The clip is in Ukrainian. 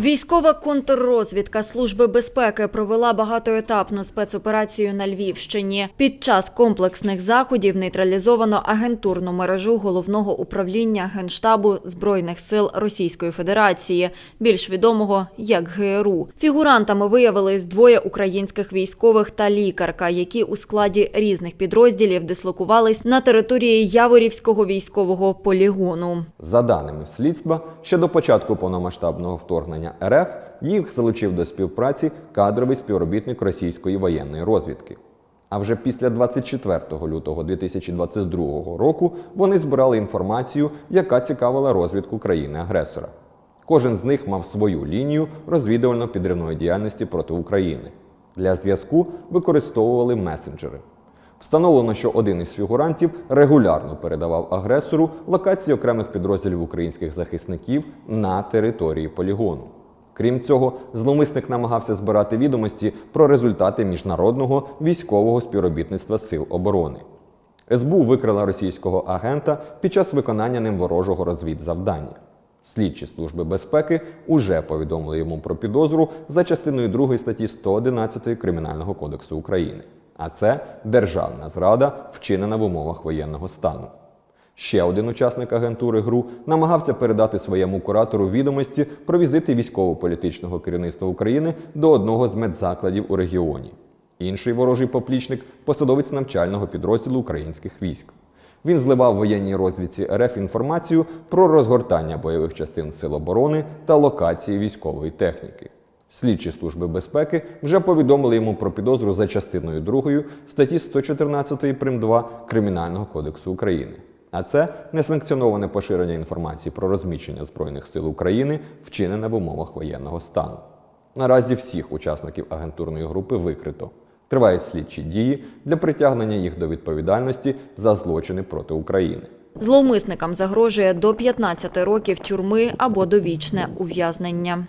Військова контррозвідка Служби безпеки провела багатоетапну спецоперацію на Львівщині. Під час комплексних заходів нейтралізовано агентурну мережу головного управління Генштабу Збройних сил Російської Федерації, більш відомого як ГРУ. Фігурантами виявились двоє українських військових та лікарка, які у складі різних підрозділів дислокувались на території Яворівського військового полігону. За даними слідства, ще до початку повномасштабного вторгнення РФ їх залучив до співпраці кадровий співробітник російської воєнної розвідки. А вже після 24 лютого 2022 року вони збирали інформацію, яка цікавила розвідку країни-агресора. Кожен з них мав свою лінію розвідувально-підривної діяльності проти України. Для зв'язку використовували месенджери. Встановлено, що один із фігурантів регулярно передавав агресору локації окремих підрозділів українських захисників на території полігону. Крім цього, зловмисник намагався збирати відомості про результати міжнародного військового співробітництва Сил оборони. СБУ викрила російського агента під час виконання ним ворожого розвідзавдання. Слідчі служби безпеки уже повідомили йому про підозру за частиною 2 статті 111 Кримінального кодексу України. А це державна зрада, вчинена в умовах воєнного стану. Ще один учасник агентури ГРУ намагався передати своєму куратору відомості про візити військово-політичного керівництва України до одного з медзакладів у регіоні. Інший ворожий поплічник посадовець навчального підрозділу українських військ. Він зливав воєнній розвідці РФ інформацію про розгортання бойових частин Сил оборони та локації військової техніки. Слідчі служби безпеки вже повідомили йому про підозру за частиною 2 статті 114 прим. 2 Кримінального кодексу України. А це несанкціоноване поширення інформації про розміщення Збройних сил України, вчинене в умовах воєнного стану. Наразі всіх учасників агентурної групи викрито. Тривають слідчі дії для притягнення їх до відповідальності за злочини проти України. Зловмисникам загрожує до 15 років тюрми або довічне ув'язнення.